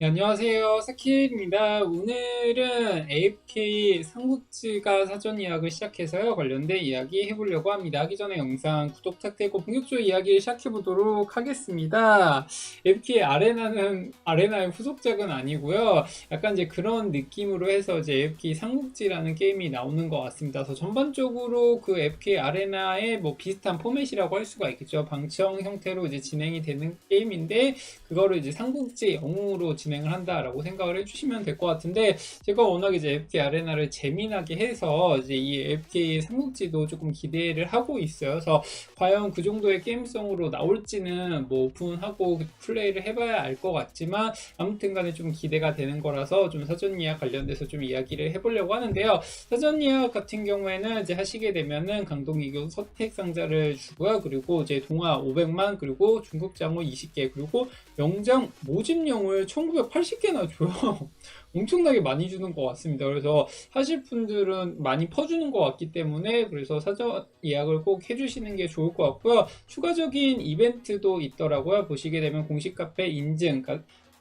네, 안녕하세요. 사키입니다. 오늘은 AFK 삼국지가 사전 예약을 시작해서요. 관련된 이야기 해보려고 합니다. 하기 전에 영상 구독 부탁드리고 본격적으로 이야기를 시작해보도록 하겠습니다. AFK 아레나는 아레나의 후속작은 아니고요. 약간 이제 그런 느낌으로 해서 이제 AFK 삼국지라는 게임이 나오는 것 같습니다. 그래서 전반적으로 그 AFK 아레나의 뭐 비슷한 포맷이라고 할 수가 있겠죠. 방청 형태로 이제 진행이 되는 게임인데 그거를 이제 삼국지 영웅으로 진 행을 한다라고 생각을 해주시면 될 것 같은데 제가 워낙 이제 FK 아레나를 재미나게 해서 이제 이 FK 삼국지도 조금 기대를 하고 있어요. 그래서 과연 그 정도의 게임성으로 나올지는 뭐 오픈하고 플레이를 해봐야 알 것 같지만 아무튼간에 좀 기대가 되는 거라서 좀 사전 예약 관련돼서 좀 이야기를 해보려고 하는데요. 사전 예약 같은 경우에는 이제 하시게 되면은 강동 이교 서택 상자를 주고요. 그리고 이제 동화 500만 그리고 중국 장어 20개 그리고 영장 모집령을 1980개나 줘요. 엄청나게 많이 주는 것 같습니다. 그래서 하실 분들은 많이 퍼주는 것 같기 때문에 그래서 사전 예약을 꼭 해주시는 게 좋을 것 같고요. 추가적인 이벤트도 있더라고요. 보시게 되면 공식 카페 인증,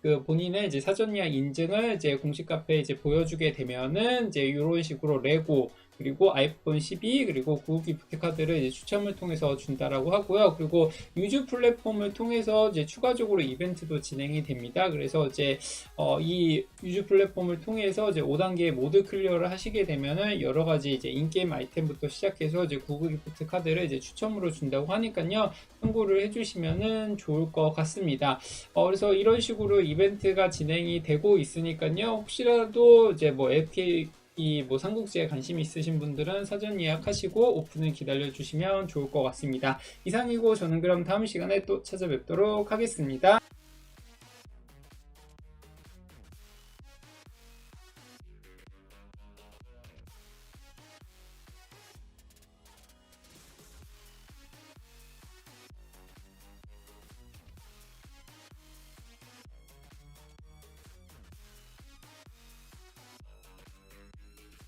그 본인의 이제 사전 예약 인증을 이제 공식 카페에 이제 보여주게 되면은 이제 이런 식으로 레고 그리고 아이폰 12 그리고 구글 기프트 카드를 이제 추첨을 통해서 준다라고 하고요. 그리고 유즈 플랫폼을 통해서 이제 추가적으로 이벤트도 진행이 됩니다. 그래서 이제 어, 이 유즈 플랫폼을 통해서 이제 5단계 모드 클리어를 하시게 되면은 여러 가지 이제 인게임 아이템부터 시작해서 이제 구글 기프트 카드를 이제 추첨으로 준다고 하니까요. 참고를 해주시면은 좋을 것 같습니다. 어, 그래서 이런 식으로 이벤트가 진행이 되고 있으니까요. 혹시라도 이제 뭐 FK 이 뭐 삼국지에 관심 있으신 분들은 사전 예약하시고 오픈을 기다려 주시면 좋을 것 같습니다. 이상이고 저는 그럼 다음 시간에 또 찾아뵙도록 하겠습니다.